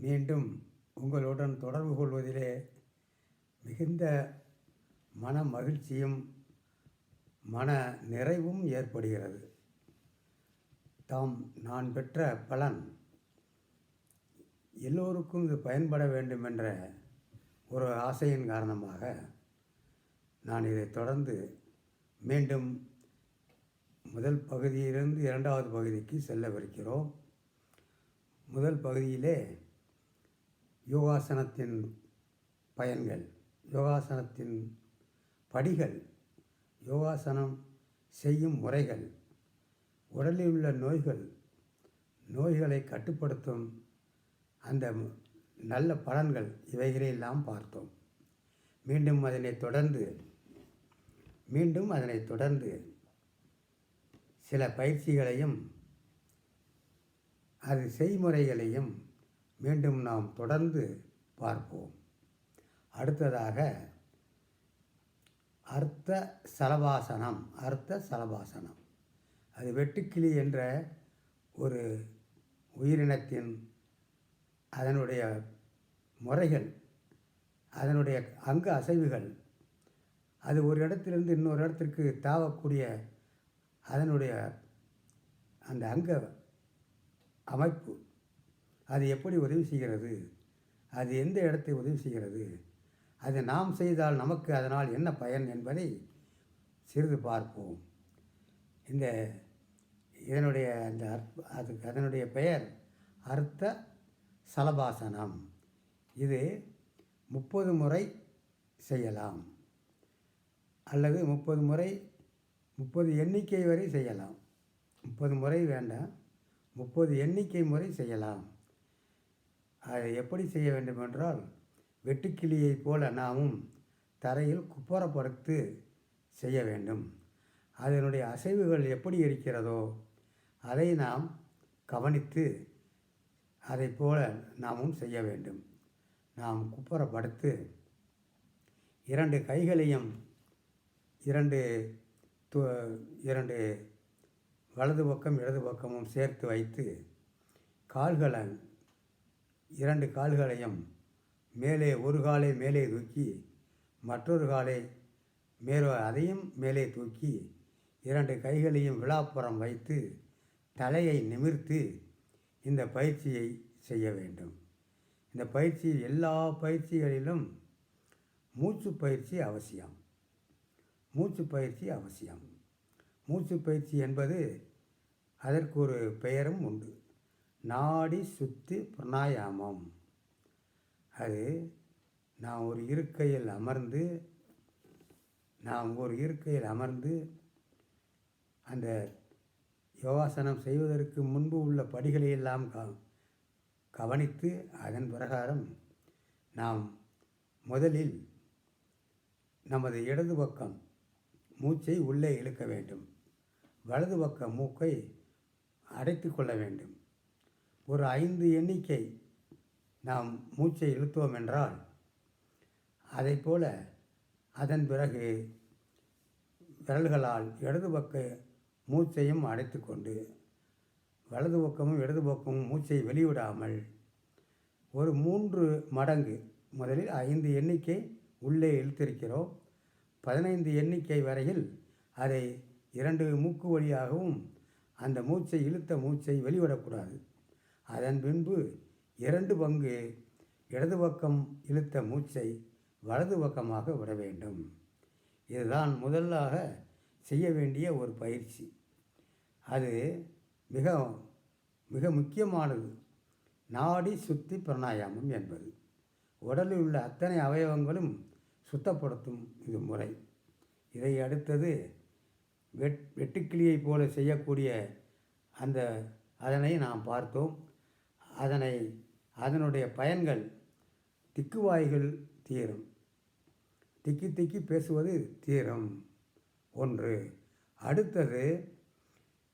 மீண்டும் உங்களுடன் தொடர்பு கொள்வதிலே மிகுந்த மன மகிழ்ச்சியும் மன நிறைவும் ஏற்படுகிறது. தாம் நான் பெற்ற பலன். எல்லோருக்கும் இது பயன்பட வேண்டும் என்ற ஒரு ஆசையின் காரணமாக நான் இதை தொடர்ந்து மீண்டும் முதல் பகுதியிலிருந்து இரண்டாவது பகுதிக்கு செல்லவிருக்கிறோம். முதல் பகுதியிலே யோகாசனத்தின் பயன்கள் யோகாசனத்தின் படிகள் யோகாசனம் செய்யும் முறைகள் உடலில் உள்ள நோய்கள் நோய்களை கட்டுப்படுத்தும் அந்த நல்ல பலன்கள் இவைகளையெல்லாம் பார்த்தோம். மீண்டும் அதனை தொடர்ந்து மீண்டும் அதனை தொடர்ந்து சில பயிற்சிகளையும் அது செய்முறைகளையும் மீண்டும் நாம் தொடர்ந்து பார்ப்போம். அடுத்ததாக அர்த்த சலபாசனம் அர்த்த சலபாசனம் அது வெட்டுக்கிளி என்ற ஒரு உயிரினத்தின் அதனுடைய முறைகள் அதனுடைய அங்க அசைவுகள் அது ஒரு இடத்திலிருந்து இன்னொரு இடத்திற்கு தாவக்கூடிய அதனுடைய அந்த அங்க அமைப்பு அது எப்படி உதவி செய்கிறது? அது எந்த இடத்தை உதவி செய்கிறது? அது நாம் செய்தால் நமக்கு அதனால் என்ன பயன் என்பதை சிறிது பார்ப்போம். இந்த இதனுடைய அந்த அதுக்கு அதனுடைய பெயர் அர்த்த சலபாசனம். இது முப்பது முறை செய்யலாம். அல்லது முப்பது முறை முப்பது எண்ணிக்கை வரை செய்யலாம். முப்பது முறை வேண்டாம். முப்பது எண்ணிக்கை முறை செய்யலாம். அதை எப்படி செய்ய வேண்டுமென்றால் வெட்டுக்கிளியைப் போல நாமும் தரையில் குப்புறப்படுத்து செய்ய வேண்டும். அதனுடைய அசைவுகள் எப்படி இருக்கிறதோ அதை நாம் கவனித்து அதை போல நாமும் செய்ய வேண்டும். நாம் குப்புறப்படுத்து இரண்டு கைகளையும் இரண்டு து இரண்டு வலது பக்கம் இடது பக்கமும் சேர்த்து வைத்து கால்களை இரண்டு கால்களையும் மேலே ஒரு காலை மேலே தூக்கி மற்றொரு காலை மேலே அதையும் மேலே தூக்கி இரண்டு கைகளையும் விழாப்புறம் வைத்து தலையை நிமிர்த்து இந்த பயிற்சியை செய்ய வேண்டும். இந்த பயிற்சி எல்லா பயிற்சிகளிலும் மூச்சு பயிற்சி அவசியம். மூச்சு பயிற்சி அவசியம். மூச்சு பயிற்சி என்பது அதற்கு ஒரு பெயரும் உண்டு. நாடி சுத்தி பிராணாயாமம். அது நாம் ஒரு இருக்கையில் அமர்ந்து நாம் ஒரு இருக்கையில் அமர்ந்து அந்த யோகாசனம் செய்வதற்கு முன்பு உள்ள படிகளை எல்லாம் க கவனித்து அதன் பிரகாரம் நாம் முதலில் நமது இடது பக்கம் மூச்சை உள்ளே இழுக்க வேண்டும். வலது பக்க மூக்கை அடைத்து கொள்ள வேண்டும். ஒரு ஐந்து எண்ணிக்கை நாம் மூச்சை இழுத்தோம் என்றால் அதை போல அதன் பிறகு விரல்களால் இடது பக்க மூச்சையும் அடைத்து கொண்டு வலது பக்கமும் இடது பக்கமும் மூச்சை வெளிவிடாமல் ஒரு மூன்று மடங்கு முதலில் ஐந்து எண்ணிக்கை உள்ளே இழுத்திருக்கிறோம். பதினைந்து எண்ணிக்கை வரையில் அதை இரண்டு மூக்கு வழியாகவும் அந்த மூச்சை இழுத்த மூச்சை வெளிவிடக்கூடாது. அதன் பின்பு இரண்டு பங்கு இடது பக்கம் இழுத்த மூச்சை வலது பக்கமாக விட வேண்டும். இதுதான் முதலாக செய்ய வேண்டிய ஒரு பயிற்சி. அது மிக மிக முக்கியமானது. நாடி சுத்தி பிராணாயாமம் என்பது. உடலில் உள்ள அத்தனை அவயவங்களும் சுத்தப்படுத்தும் இது முறை. இதை அடுத்தது வெட் வெட்டுக்கிளியைப் போல செய்யக்கூடிய அந்த அதனை நாம் பார்த்தோம். அதனை அதனுடைய பயன்கள் திக்குவாய்கள் தீரும். திக்கி திக்கி பேசுவது தீரும். ஒன்று அடுத்தது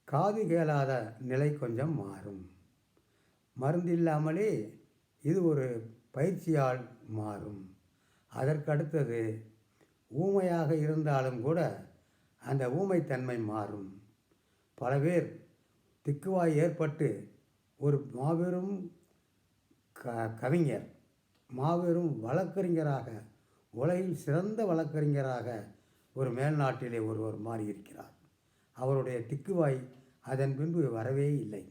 காது கேளாத நிலை கொஞ்சம் மாறும். மருந்தில்லாமலே இது ஒரு பயிற்சியால் மாறும். அதற்கடுத்தது ஊமையாக இருந்தாலும் கூட அந்த ஊமைத்தன்மை மாறும். பல பேர் திக்குவாய் ஏற்பட்டு ஒரு மாபெரும் க கவிஞர் மாபெரும் வழக்கறிஞராக உலகில் சிறந்த வழக்கறிஞராக ஒரு மேல்நாட்டிலே ஒருவர் மாறியிருக்கிறார். அவருடைய திக்குவாய் அதன் பின்பு வரவே இல்லை.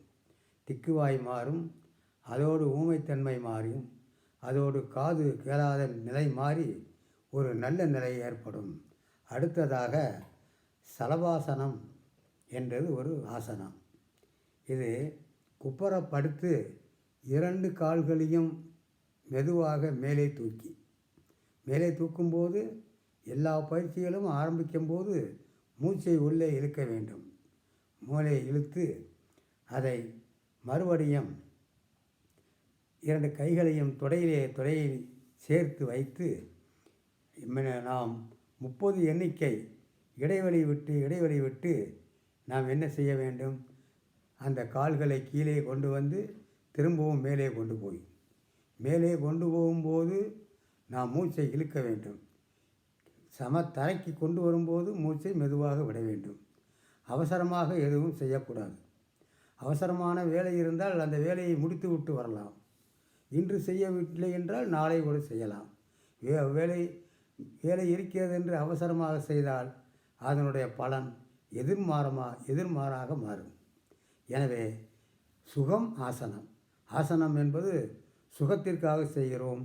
திக்குவாய் மாறும் அதோடு ஊமைத்தன்மை மாறியும் அதோடு காது கேளாத நிலை மாறி ஒரு நல்ல நிலை ஏற்படும். அடுத்ததாக சலபாசனம் என்றது ஒரு ஆசனம். இது குப்புறப்படுத்து இரண்டு கால்களையும் மெதுவாக மேலே தூக்கி. மேலே தூக்கும்போது எல்லா பயிற்சிகளும் ஆரம்பிக்கும்போது மூச்சை உள்ளே இழுக்க வேண்டும். மூளை இழுத்து அதை மறுபடியும் இரண்டு கைகளையும் தொடையிலே தொடையை சேர்த்து வைத்து நாம் முப்பது எண்ணிக்கை இடைவெளி விட்டு இடைவெளி விட்டு நாம் என்ன செய்ய வேண்டும்? அந்த கால்களை கீழே கொண்டு வந்து திரும்பவும் மேலே கொண்டு போய். மேலே கொண்டு போகும்போது நாம் மூச்சை இழுக்க வேண்டும். சம தரைக்கு கொண்டு வரும்போது மூச்சை மெதுவாக விட வேண்டும். அவசரமாக எதுவும் செய்யக்கூடாது. அவசரமான வேலை இருந்தால் அந்த வேலையை முடித்து விட்டு வரலாம். இன்று செய்யவில்லை என்றால் நாளை கூட செய்யலாம். வே வேலை வேலை இருக்கிறது என்று அவசரமாக செய்தால் அதனுடைய பலன் எதிர்மாறமா எதிர்மாறாக மாறும். எனவே சுகம் ஆசனம். ஆசனம் என்பது சுகத்திற்காக செய்கிறோம்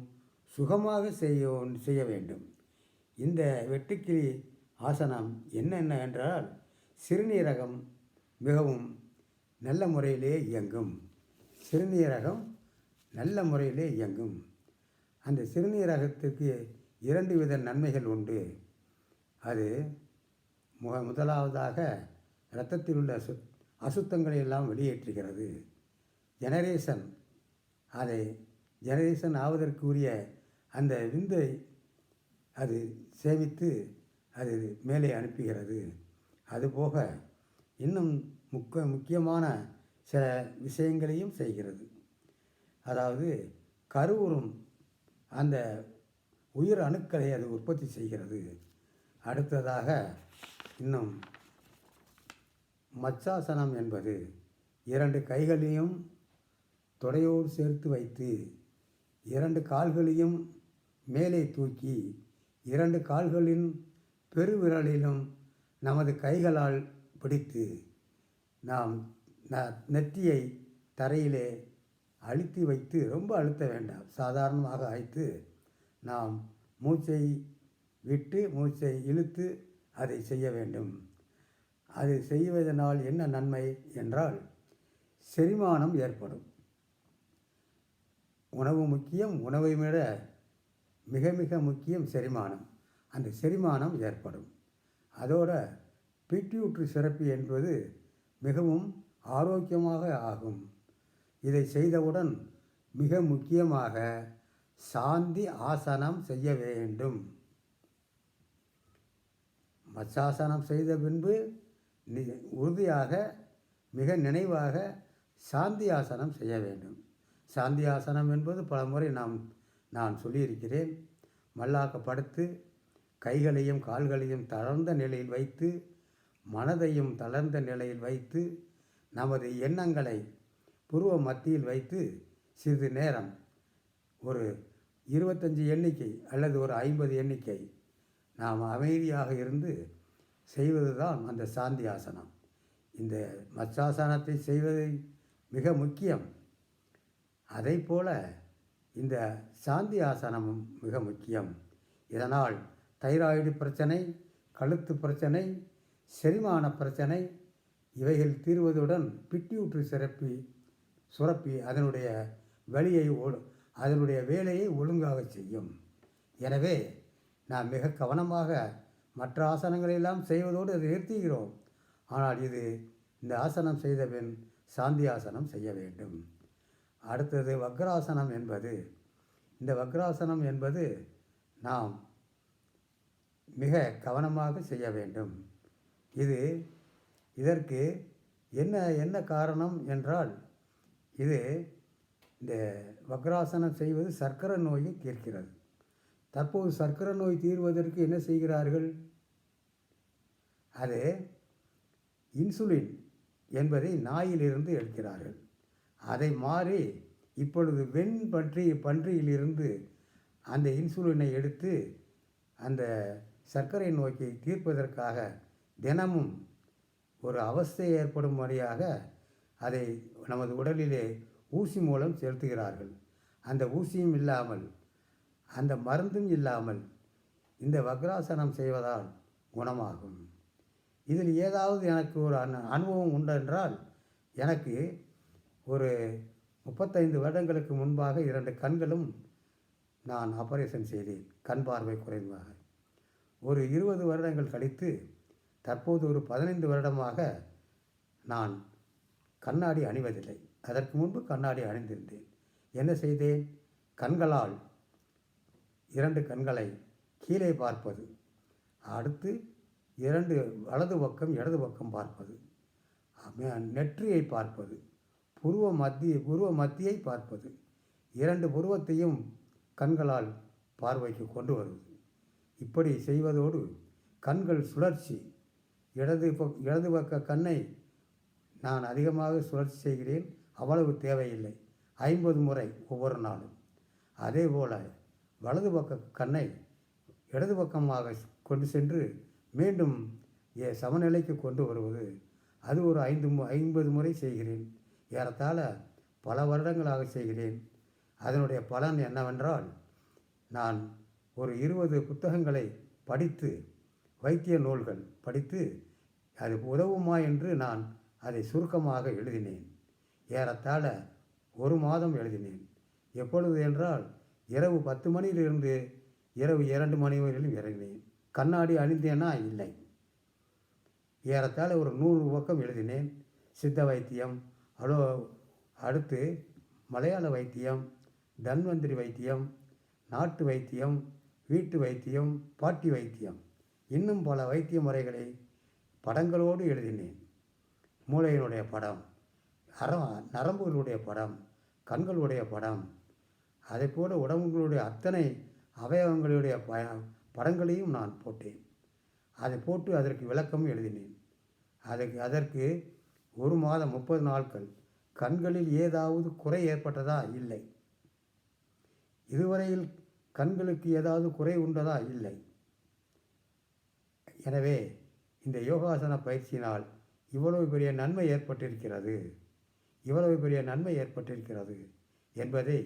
சுகமாக செய்ய செய்ய வேண்டும். இந்த வெட்டுக்கிளி ஆசனம் என்னென்ன என்றால் சிறுநீரகம் மிகவும் நல்ல முறையிலே இயங்கும். சிறுநீரகம் நல்ல முறையிலே இயங்கும். அந்த சிறுநீரகத்துக்கு இரண்டு வித நன்மைகள் உண்டு. அது மு முதலாவதாக இரத்தத்தில் உள்ள சு அசுத்தங்களை எல்லாம் வெளியேற்றுகிறது. ஜெனரேஷன் அதை ஜெனரேஷன் ஆவதற்குரிய அந்த விந்தை அது சேமித்து அது மேலே அனுப்புகிறது. அதுபோக இன்னும் முக்க முக்கியமான சில விஷயங்களையும் செய்கிறது. அதாவது கருவுறும் அந்த உயிர் அணுக்களை அது உற்பத்தி செய்கிறது. அடுத்ததாக இன்னும் மச்சாசனம் என்பது இரண்டு கைகளையும் தொடையோடு சேர்த்து வைத்து இரண்டு கால்களையும் மேலே தூக்கி இரண்டு கால்களின் பெருவிரலிலும் நமது கைகளால் பிடித்து நாம் ந நெத்தியை தரையிலே அழுத்தி வைத்து ரொம்ப அழுத்த வேண்டாம். சாதாரணமாக அழைத்து நாம் மூச்சை விட்டு மூச்சை இழுத்து அதை செய்ய வேண்டும். அது செய்வதனால் என்ன நன்மை என்றால் செரிமானம் ஏற்படும். உணவு முக்கியம் உணவை விட மிக மிக முக்கியம் செரிமானம். அந்த செரிமானம் ஏற்படும். அதோட பிட்யூட்ரி சிறப்பு என்பது மிகவும் ஆரோக்கியமாக ஆகும். இதை செய்தவுடன் மிக முக்கியமாக சாந்தி ஆசனம் செய்ய வேண்டும். மச்சாசனம் செய்த பின்பு உறுதியாக மிக நினைவாக சாந்தி ஆசனம் செய்ய வேண்டும். சாந்தி ஆசனம் என்பது பல முறை நாம் நான் சொல்லியிருக்கிறேன். மல்லாக்க படுத்து கைகளையும் கால்களையும் தளர்ந்த நிலையில் வைத்து மனதையும் தளர்ந்த நிலையில் வைத்து நமது எண்ணங்களை புருவ மத்தியில் வைத்து சிறிது நேரம் ஒரு இருபத்தஞ்சி எண்ணிக்கை அல்லது ஒரு ஐம்பது எண்ணிக்கை நாம் அமைதியாக இருந்து செய்வது தான் அந்த சாந்தி ஆசனம் இந்த மச்சாசனத்தை செய்வது மிக முக்கியம். அதை போல இந்த சாந்தி ஆசனமும் மிக முக்கியம். இதனால் தைராய்டு பிரச்சனை கழுத்து பிரச்சனை செரிமான பிரச்சனை இவைகள் தீர்வதுடன் பிட்டியூற்று சிறப்பி சுரப்பி அதனுடைய வழியை அதனுடைய வேலையை ஒழுங்காக செய்யும். எனவே நாம் மிக கவனமாக மற்ற ஆசனங்களெல்லாம் செய்வதோடு அதை நிறுத்துகிறோம். ஆனால் இது இந்த ஆசனம் செய்த பின் சாந்தி ஆசனம் செய்ய வேண்டும். அடுத்தது வக்ராசனம் என்பது. இந்த வக்ராசனம் என்பது நாம் மிக கவனமாக செய்ய வேண்டும். இது இதற்கு என்ன என்ன காரணம் என்றால் இது இந்த வக்ராசனம் செய்வது சர்க்கரை நோயை தீர்க்கிறது. தற்போது சர்க்கரை நோய் தீர்வதற்கு என்ன செய்கிறார்கள்? அது இன்சுலின் என்பதை நாயிலிருந்து எடுக்கிறார்கள். அதை மாறி இப்பொழுது வெண் பன்றி பன்றியிலிருந்து அந்த இன்சுலினை எடுத்து அந்த சர்க்கரை நோய்க்கு தீர்ப்பதற்காக தினமும் ஒரு அவஸ்தை ஏற்படும் வழியாக அதை நமது உடலிலே ஊசி மூலம் செலுத்துகிறார்கள். அந்த ஊசியும் இல்லாமல் அந்த மருந்தும் இல்லாமல் இந்த வக்ராசனம் செய்வதால் குணமாகும். இதில் ஏதாவது எனக்கு ஒரு அனு அனுபவம் உண்டு என்றால் எனக்கு ஒரு முப்பத்தைந்து வருடங்களுக்கு முன்பாக இரண்டு கண்களும் நான் ஆபரேஷன் செய்தேன். கண் பார்வை குறைவாக. ஒரு இருபது வருடங்கள் கழித்து தற்போது ஒரு பதினைந்து வருடமாக நான் கண்ணாடி அணிவதில்லை. அதற்கு முன்பு கண்ணாடி அணிந்திருந்தேன். என்ன செய்தேன்? கண்களால் இரண்டு கண்களை கீழே பார்ப்பது அடுத்து இரண்டு வலது பக்கம் இடது பக்கம் பார்ப்பது நெற்றியை பார்ப்பது புருவ மத்திய புருவ மத்தியை பார்ப்பது. இரண்டு புருவத்தையும் கண்களால் பார்வைக்கு கொண்டு வருவது. இப்படி செய்வதோடு கண்கள் சுழற்சி இடது பக் இடது பக்க கண்ணை நான் அதிகமாக சுழற்சி செய்கிறேன் அவ்வளவு தேவையில்லை. ஐம்பது முறை ஒவ்வொரு நாளும். அதே போல் வலது பக்க கண்ணை இடது பக்கமாக கொண்டு சென்று மீண்டும் ஏ சமநிலைக்கு கொண்டு வருவது. அது ஒரு ஐந்து மு ஐம்பது முறை செய்கிறேன். ஏறத்தாழ பல வருடங்களாக செய்கிறேன். அதனுடைய பலன் என்னவென்றால் நான் ஒரு இருபது புத்தகங்களை படித்து வைத்திய நூல்கள் படித்து அது உதவுமா என்று நான் அதை சுருக்கமாக எழுதினேன். ஏறத்தாழ ஒரு மாதம் எழுதினேன். எப்பொழுது என்றால் இரவு பத்து மணியிலிருந்து இரவு இரண்டு மணி வரையிலும் இறங்கினேன். கண்ணாடி அணிந்தேனா? இல்லை. ஏறத்தாழ ஒரு நூறு பக்கம் எழுதினேன். சித்த வைத்தியம் அலோ அடுத்து மலையாள வைத்தியம் தன்வந்திரி வைத்தியம் நாட்டு வைத்தியம் வீட்டு வைத்தியம் பாட்டி வைத்தியம். இன்னும் பல வைத்திய முறைகளை படங்களோடு எழுதினேன். மூளையினுடைய படம் அற நரம்புகளுடைய படம் கண்களுடைய படம் அதே போல உடம்புகளுடைய அத்தனை அவயவங்களுடைய ப படங்களையும் நான் போட்டேன். அதை போட்டு அதற்கு விளக்கமும் எழுதினேன். அதற்கு அதற்கு ஒரு மாதம் முப்பது நாட்கள் கண்களில் ஏதாவது குறை ஏற்பட்டதா? இல்லை. இதுவரையில் கண்களுக்கு ஏதாவது குறை உண்டதா? இல்லை. எனவே இந்த யோகாசன பயிற்சியினால் இவ்வளவு பெரிய நன்மை ஏற்பட்டிருக்கிறது. இவ்வளவு பெரிய நன்மை ஏற்பட்டிருக்கிறது என்பதை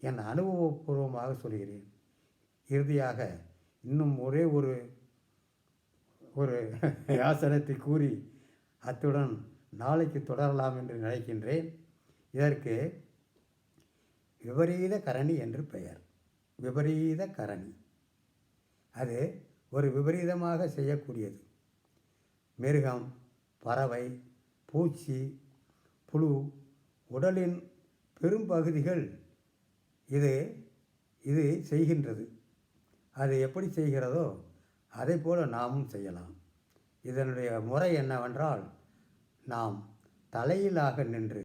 என் அனுபவபூர்வமாக சொல்கிறேன் இறுதியாக இன்னும் ஒரே ஒரு ஒரு ஆசனத்தை கூறி அத்துடன் நாளைக்கு தொடரலாம் என்று நினைக்கின்றேன். இதற்கு விபரீத கரணி என்று பெயர். விபரீத கரணி. அது ஒரு விபரீதமாக செய்யக்கூடியது. மிருகம் பறவை பூச்சி புழு உடலின் பெரும்பகுதிகள் இது இது செய்கின்றது. அது எப்படி செய்கிறதோ அதை போல நாமும் செய்யலாம். இதனுடைய முறை என்னவென்றால் நாம் தலையிலாக நின்று